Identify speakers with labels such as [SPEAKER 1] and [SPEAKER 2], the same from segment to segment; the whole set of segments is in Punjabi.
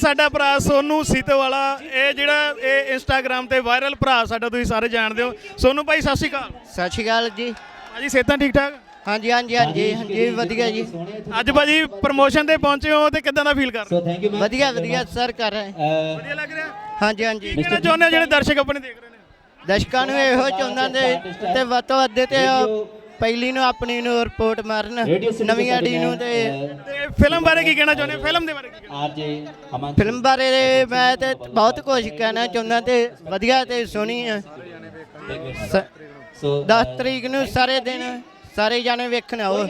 [SPEAKER 1] ਸਾਡਾ ਭਰਾ ਸੋਨੂ ਸੀਤੋ ਵਾਲਾ ਇਹ ਜਿਹੜਾ ਇਹ ਇੰਸਟਾਗ੍ਰam ਤੇ ਵਾਇਰਲ ਭਰਾ ਸਾਡਾ ਤੁਸੀਂ ਸਾਰੇ ਜਾਣਦੇ ਹੋ। ਸੋਨੂ ਭਾਈ ਸਤਿ ਸ਼੍ਰੀ ਅਕਾਲ।
[SPEAKER 2] ਸਤਿ ਸ਼੍ਰੀ ਅਕਾਲ ਜੀ।
[SPEAKER 1] ਭਾਜੀ ਸਿਹਤਾਂ ਠੀਕ ਠਾਕ?
[SPEAKER 2] ਹਾਂਜੀ ਹਾਂਜੀ ਹਾਂਜੀ ਹਾਂਜੀ ਵਧੀਆ ਜੀ।
[SPEAKER 1] ਅੱਜ ਭਾਜੀ ਪ੍ਰਮੋਸ਼ਨ ਤੇ ਪਹੁੰਚੇ ਹੋ ਤੇ ਕਿੱਦਾਂ ਦਾ ਫੀਲ ਕਰ ਰਹੇ
[SPEAKER 3] ਮੈਮ
[SPEAKER 2] ਵਧੀਆ ਵਧੀਆ ਸਰ ਕਰ ਰਹੇ।
[SPEAKER 1] ਹੋ? ਵਧੀਆ ਲੱਗ ਰਿਹਾ?
[SPEAKER 2] ਹਾਂਜੀ ਹਾਂਜੀ।
[SPEAKER 1] ਕੀ ਕਹਿਣਾ ਚਾਹੁੰਦੇ ਹੋ ਜਿਹੜੇ ਦਰਸ਼ਕ ਆਪਣੇ ਦੇਖ ਰਹੇ
[SPEAKER 2] ਦਰਸ਼ਕਾਂ ਨੂੰ ਇਹੋ ਚਾਹੁੰਦਾ ਨੇ ਤੇ ਵੱਧ ਤੋਂ ਵੱਧ ਤੇ ਪਹਿਲੀ ਨੂੰ ਆਪਣੀ ਨੂੰ ਰਿਪੋਰਟ ਮਾਰਨ। ਨਵੀਂ ਆੜੀ ਨੂੰ ਤੇ
[SPEAKER 1] ਤੇ ਫਿਲਮ ਬਾਰੇ ਕੀ ਕਹਿਣਾ ਚਾਹੁੰਦੇ ਹੋ? ਫਿਲਮ ਦੇ ਬਾਰੇ ਕੀ
[SPEAKER 3] ਆਰਜੇ ਅਮਨ
[SPEAKER 2] ਫਿਲਮ ਬਾਰੇ ਮੈਂ ਤੇ ਬਹੁਤ ਕੁਝ ਕਹਿਣਾ ਚਾਹੁੰਦਾ ਤੇ ਵਧੀਆ ਤੇ ਸੋਹਣੀ ਆ। ਸ-
[SPEAKER 3] ਸੋ
[SPEAKER 2] 10 ਤਰੀਕ ਨੂੰ ਸਾਰੇ ਦਿਨ ਸਾਰੇ ਜਾਣੇ ਵੇਖਣ ਆਓ।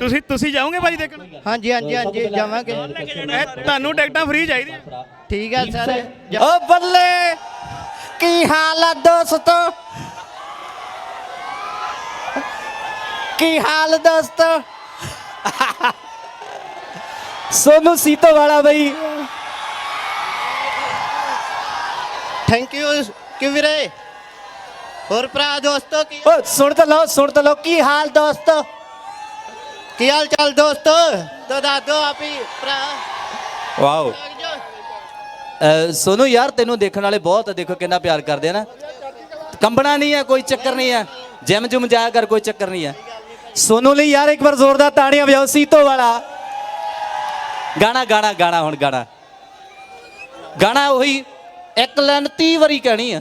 [SPEAKER 1] ਤੁਸੀਂ ਤੁਸੀਂ ਜਾਓਗੇ ਭਾਜੀ ਦੇਖਣ?
[SPEAKER 2] ਹਾਂਜੀ ਹਾਂਜੀ ਹਾਂਜੀ ਜਾਵਾਂਗੇ।
[SPEAKER 1] ਇਹ ਤੁਹਾਨੂੰ ਟਿਕਟਾਂ ਫ੍ਰੀ ਚਾਹੀਦੀਆਂ।
[SPEAKER 2] ਠੀਕ ਆ ਸਰ।
[SPEAKER 4] ਓ ਬੱਲੇ! ਕੀ ਹਾਲ ਆ ਦੋਸਤੋ? ਕੀ ਹਾਲ ਦੋਸਤੋ? ਸੋਨੂ ਸੀਤੋ ਵਾਲਾ ਬਈ।
[SPEAKER 2] ਥੈਂਕ ਯੂ ਕਿ ਵੀਰੇ? ਹੋਰ ਭਰਾ ਦੋਸਤੋ ਕੀ
[SPEAKER 4] ਓ ਸੁਣ ਤਾਂ ਲਓ ਸੁਣ ਤਾਂ ਲਓ ਕੀ ਹਾਲ ਦੋਸਤੋ?
[SPEAKER 2] ਕੀ ਹਾਲ ਚਾਲ ਦੋਸਤੋ? ਤੋ ਦਾਦੋ ਆਪੀ ਭਰਾ।
[SPEAKER 4] ਵਾਓ। ਸੋਨੂ ਯਾਰ, ਤੈਨੂੰ ਦੇਖਣ ਵਾਲੇ ਬਹੁਤ ਦੇਖੋ ਕਿੰਨਾ ਪਿਆਰ ਕਰਦੇ ਆ ਨਾ। ਕੰਬਣਾ ਨਹੀਂ ਹੈ, ਕੋਈ ਚੱਕਰ ਨਹੀਂ ਹੈ। ਜਿਮ ਜੁਮ ਜਾਇਆ ਕਰ, ਕੋਈ ਚੱਕਰ ਨਹੀਂ ਹੈ। ਸੋਨੂ ਲਈ ਯਾਰ, ਇੱਕ ਵਾਰ ਜ਼ੋਰਦਾਰ ਤਾੜੀਆਂ ਵਜਾਓ, ਸੀਤੋ ਵਾਲਾ। ਗਾਣਾ ਗਾਣਾ ਗਾਣਾ ਹੁਣ, ਗਾਣਾ। ਗਾਣਾ ਉਹੀ, ਇੱਕ ਲਾਈਨ 30 ਵਾਰੀ ਕਹਿਣੀ ਆ।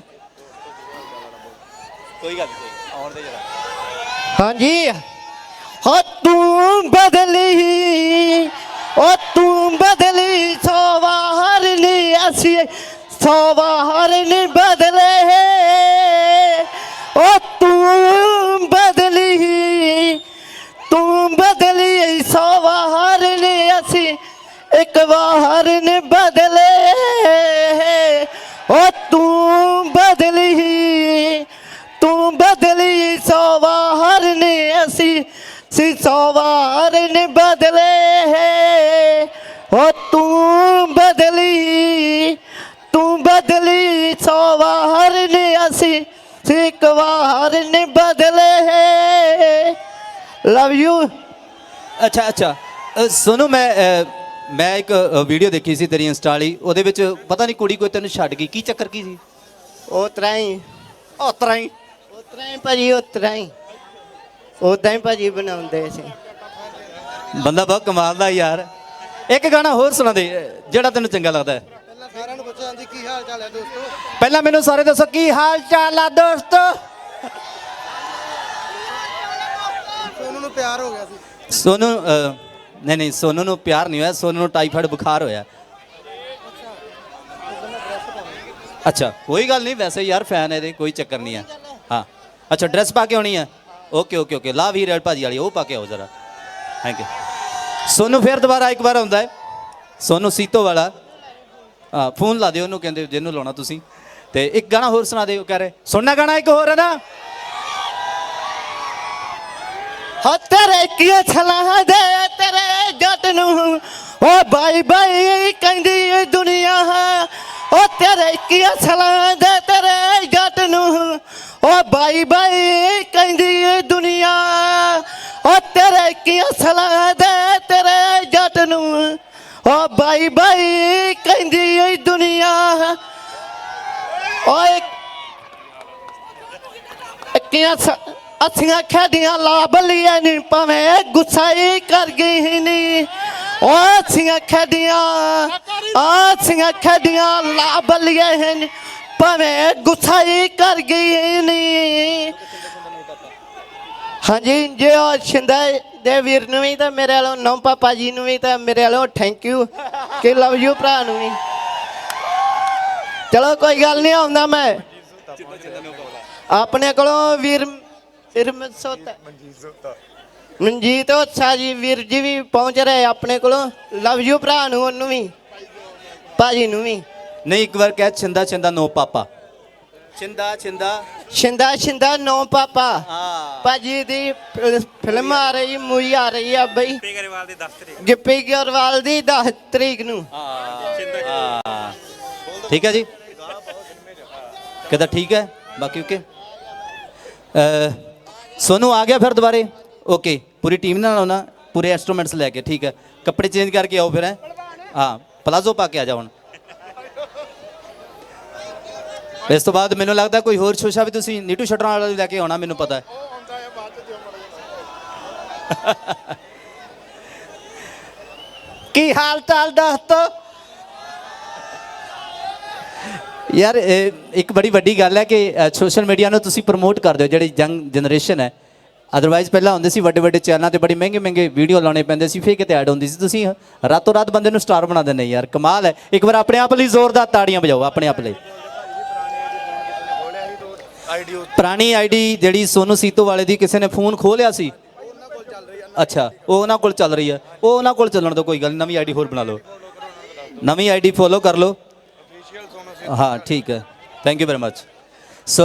[SPEAKER 4] ਕੋਈ ਗੱਲ ਨਹੀਂ, ਆਉਣ ਦੇ ਜਰਾ।
[SPEAKER 2] ਹਾਂਜੀ। ਹੋ ਤੂੰ ਬਦਲੀ, ਓ ਤੂੰ ਬਦਲੀ। ਸੋ ਵਾਰ ਨੀ ਬਦਲੇ ਓ ਤੂੰ ਬਦਲੀ ਤੂੰ ਬਦਲੀ ਸੋ ਵਾਰ ਨੀ ਅਸੀਂ ਇੱਕ ਵਾਰ ਨੀ ਬਦਲੇ ਓ ਤੂੰ ਬਦਲੀ ਤੂੰ ਬਦਲੀ ਸੋ ਵਾਰ ਨੇ ਅਸੀਂ ਸੀ ਸੋ ਵਾਰ ਨੇ ਬਦਲੇ ਓ ਤੂੰ ਬਦਲੀ ਤੂੰ ਬਦਲੀ ਸੋ ਵਾਰ ਨੇ ਅਸੀਂ ਸੀ ਇੱਕ ਵਾਰ ਨੇ ਬਦਲੇ। ਲਵ ਯੂ
[SPEAKER 4] ਅੱਛਾ ਅੱਛਾ। ਸੋਨੂ ਮੈਂ ਮੈਂ ਇੱਕ ਵੀਡੀਓ ਦੇਖੀ ਸੀ ਤੇਰੀ ਇੰਸਟਾ ਵਾਲੀ ਉਹਦੇ ਵਿੱਚ ਪਤਾ ਨਹੀਂ ਕੁੜੀ ਕੋਈ ਤੈਨੂੰ ਛੱਡ ਗਈ ਕੀ ਚੱਕਰ ਕੀ ਸੀ?
[SPEAKER 2] ਉਹ ਤਰ੍ਹਾਂ ਹੀ
[SPEAKER 4] ਉਹ ਤਰ੍ਹਾਂ ਹੀ।
[SPEAKER 2] ਉਹ ਤਰ੍ਹਾਂ ਹੀ ਭਾਜੀ ਉਹ ਤਰ੍ਹਾਂ ਹੀ। ਉਦਾਂ ਹੀ ਭਾਜੀ ਬਣਾਉਂਦੇ ਸੀ।
[SPEAKER 4] ਬੰਦਾ ਬਹੁਤ ਕਮਾਲ ਦਾ ਯਾਰ। ਇੱਕ ਗਾਣਾ ਹੋਰ ਸੁਣਾ ਦੇ ਜਿਹੜਾ ਤੈਨੂੰ ਚੰਗਾ ਲੱਗਦਾ ਹੈ
[SPEAKER 2] ਪਹਿਲਾਂ ਸਾਰਿਆਂ ਨੂੰ ਪੁੱਛਿਆ ਜਾਂਦੀ ਕੀ ਹਾਲ ਚਾਲ ਹੈ ਦੋਸਤੋ?
[SPEAKER 4] ਪਹਿਲਾਂ ਮੈਨੂੰ ਸਾਰੇ ਦੱਸੋ ਕੀ ਹਾਲ ਚਾਲ ਆ ਦੋਸਤੋ?
[SPEAKER 2] ਸੋਨੂੰ ਨੂੰ ਪਿਆਰ ਹੋ ਗਿਆ ਸੀ।
[SPEAKER 4] ਸੋਨੂ ਨਹੀਂ ਨਹੀਂ ਸੋਨੂ ਨੂੰ ਪਿਆਰ ਨਹੀਂ ਹੋਇਆ ਸੋਨੂ ਨੂੰ ਟਾਈਫਾਇਡ ਬੁਖਾਰ ਹੋਇਆ। ਅੱਛਾ ਕੋਈ ਗੱਲ ਨਹੀਂ ਵੈਸੇ ਯਾਰ ਫੈਨ ਇਹਦੇ ਕੋਈ ਚੱਕਰ ਨਹੀਂ ਹੈ। ਹਾਂ ਅੱਛਾ ਡਰੈਸ ਪਾ ਕੇ ਆਉਣੀ ਹੈ। ਓਕੇ ਓਕੇ ਓਕੇ ਲਾ ਵੀ ਰੈਡ ਭਾਜੀ ਵਾਲੀ ਉਹ ਪਾ ਕੇ ਆਓ ਜ਼ਰਾ। ਥੈਂਕ ਯੂ ਸੋਨੂ ਫੇਰ ਦੁਬਾਰਾ ਇੱਕ ਵਾਰ ਆਉਂਦਾ ਹੈ। ਸੋਨੂ ਸੀਤੋ ਵਾਲਾ। ਹਾਂ ਫੋਨ ਲਾ ਦਿਓ ਉਹਨੂੰ, ਕਹਿੰਦੇ ਜਿਹਨੂੰ ਲਾਉਣਾ ਤੁਸੀਂ। ਤੇ ਇੱਕ ਗਾਣਾ ਹੋਰ ਸੁਣਾ ਦਿਓ, ਕਹਿ ਰਹੇ, ਸੁਣਨਾ ਗਾਣਾ ਇੱਕ ਹੋਰ ਹੈ ਨਾ?
[SPEAKER 2] ਹੋ, ਤੇਰੇ ਕੀ ਛਲਾ ਦੇ, ਤੇਰੇ ਜੱਟ ਨੂੰ? ਓ ਬਾਈ ਬਾਈ, ਕਹਿੰਦੀ ਇਹ ਦੁਨੀਆ, ਓ ਤੇਰੇ ਕੀ ਛਲਾ ਦੇ, ਤੇਰੇ ਜੱਟ ਨੂੰ? ਓ ਬਾਈ ਬਾਈ, ਕਹਿੰਦੀ ਇਹ ਦੁਨੀਆ, ਓ ਤੇਰੇ ਕੀ ਛਲਾ ਦੇ ਓ ਬਾਈ ਬਾਈ ਕਹਿੰਦੀ ਇਹ ਦੁਨੀਆ। ਓਏ ਕਿਆ ਅਸੀਆਂ ਖੇਡੀਆਂ ਲਾ ਬਲੀਆਂ ਨੀ, ਭਾਵੇਂ ਗੁੱਸਾ ਹੀ ਕਰ ਗਈ ਨੀ। ਓ, ਅਸੀਆਂ ਖੇਡੀਆਂ ਅਸੀਆਂ ਖੇਡੀਆਂ ਲਾ ਬਲੀਆਂ ਨੀ, ਭਾਵੇਂ ਗੁੱਸਾ ਹੀ ਕਰ ਗਈ ਨੀ। ਹਾਂਜੀ, ਜੇ ਉਹ ਸ਼ਿੰਦਾ ਦੇ ਵੀਰ ਨੂੰ ਵੀ ਤਾਂ ਮੇਰੇ ਵੱਲੋਂ ਨੌ ਪਾਪਾ ਜੀ ਨੂੰ ਵੀ ਤਾਂ ਮੇਰੇ ਵੱਲੋਂ ਥੈਂਕ ਯੂ ਕਿ ਲਵ ਯੂ ਭਰਾ ਨੂੰ ਵੀ। ਚਲੋ ਕੋਈ ਗੱਲ ਨਹੀਂ, ਆਉਂਦਾ ਮੈਂ। ਆਪਣੇ ਕੋਲੋਂ ਵੀਰ ਵੀਰ ਮਨਸੋਤਾ ਮਨਜੀਤ ਉੱਸਾ ਜੀ, ਵੀਰ ਜੀ ਵੀ ਪਹੁੰਚ ਰਹੇ ਆਪਣੇ ਕੋਲੋਂ। ਲਵ ਯੂ ਭਰਾ ਨੂੰ, ਉਹਨੂੰ ਵੀ, ਭਾਜੀ ਨੂੰ ਵੀ।
[SPEAKER 4] ਨਹੀਂ, ਇੱਕ ਵਾਰ ਕਹਿ ਛਿੰਦਾ ਛਿੰਦਾ ਨੋ ਪਾਪਾ। ਛਿੰਦਾ ਛਿੰਦਾ
[SPEAKER 2] ਸ਼ਿੰਦਾ ਸ਼ਿੰਦਾ ਨੋ ਪਾਪਾ।
[SPEAKER 4] ਹਾਂ।
[SPEAKER 2] ਭਾਜੀ ਦੀ ਫਿਲਮ ਆ ਰਹੀ ਮੂਵੀ ਆ ਰਹੀ ਆ ਬਈ। ਗਿੱਪੀ ਗਰੇਵਾਲ ਦੀ 10 ਤਰੀਕ। ਗਿੱਪੀ ਗਰੇਵਾਲ ਦੀ 10 ਤਰੀਕ ਨੂੰ।
[SPEAKER 4] ਹਾਂ ਠੀਕ ਹੈ ਜੀ? ਕਿਦਾਂ ਠੀਕ ਹੈ? ਬਾਕੀ ਓਕੇ ਅ, ਸੋਨੂ ਆ ਗਿਆ ਫਿਰ ਦੁਬਾਰੇ? ਓਕੇ ਪੂਰੀ ਟੀਮ ਨਾਲ ਆਉਣਾ ਪੂਰੇ ਇੰਸਟਰੂਮੈਂਟਸ ਲੈ ਕੇ ਠੀਕ ਹੈ। ਕੱਪੜੇ ਚੇਂਜ ਕਰਕੇ ਆਓ ਫਿਰ ਹੈਂ? ਹਾਂ ਪਲਾਜ਼ੋ ਪਾ ਕੇ ਆ ਜਾ ਹੁਣ। ਇਸ ਤੋਂ ਬਾਅਦ ਮੈਨੂੰ ਲੱਗਦਾ ਕੋਈ ਹੋਰ ਸ਼ੋਸ਼ਾ ਵੀ ਤੁਸੀਂ ਨੀਟੂ ਸ਼ਟਰਾਂ ਵਾਲਾ ਵੀ ਲੈ ਕੇ ਆਉਣਾ ਮੈਨੂੰ ਪਤਾ ਹੈ।
[SPEAKER 2] ਕੀ ਹਾਲ ਚਾਲ ਦੋਸਤੋ
[SPEAKER 4] ਯਾਰ ਇਹ ਇੱਕ ਬੜੀ ਵੱਡੀ ਗੱਲ ਹੈ ਕਿ ਸੋਸ਼ਲ ਮੀਡੀਆ ਨੂੰ ਤੁਸੀਂ ਪ੍ਰਮੋਟ ਕਰਦੇ ਹੋ ਜਿਹੜੀ ਯੰਗ ਜਨਰੇਸ਼ਨ ਹੈ। ਅਦਰਵਾਈਜ਼ ਪਹਿਲਾਂ ਹੁੰਦੇ ਸੀ ਵੱਡੇ ਵੱਡੇ ਚੈਨਲਾਂ ਤੇ ਬੜੀ ਮਹਿੰਗੇ ਮਹਿੰਗੇ ਵੀਡੀਓ ਲਾਉਣੇ ਪੈਂਦੇ ਸੀ ਫਿਰ ਕਿਤੇ ਐਡ ਹੁੰਦੀ ਸੀ। ਤੁਸੀਂ ਰਾਤੋਂ ਰਾਤ ਬੰਦੇ ਨੂੰ ਸਟਾਰ ਬਣਾ ਦਿੰਦੇ ਯਾਰ ਕਮਾਲ ਹੈ। ਇੱਕ ਵਾਰ ਆਪਣੇ ਆਪ ਲਈ ਜ਼ੋਰਦਾਰ ਤਾੜੀਆਂ ਵਜਾਓ ਆਪਣੇ ਆਪ ਲਈ। ਪੁਰਾਣੀ ਆਈਡੀ ਜਿਹੜੀ ਸੋਨੂ ਸੀਤੋ ਵਾਲੇ ਦੀ ਕਿਸੇ ਨੇ ਫੋਨ ਖੋਲਿਆ ਸੀ? ਅੱਛਾ ਉਹ ਉਹਨਾਂ ਕੋਲ ਚੱਲ ਰਹੀ ਹੈ। ਉਹ ਉਹਨਾਂ ਕੋਲ ਚੱਲਣ ਤੋਂ ਕੋਈ ਗੱਲ ਨਹੀਂ ਨਵੀਂ ਆਈਡੀ ਹੋਰ ਬਣਾ ਲਓ। ਨਵੀਂ ਆਈਡੀ ਫੋਲੋ ਕਰ ਲਓ। ਹਾਂ ਠੀਕ ਹੈ। Thank you very much so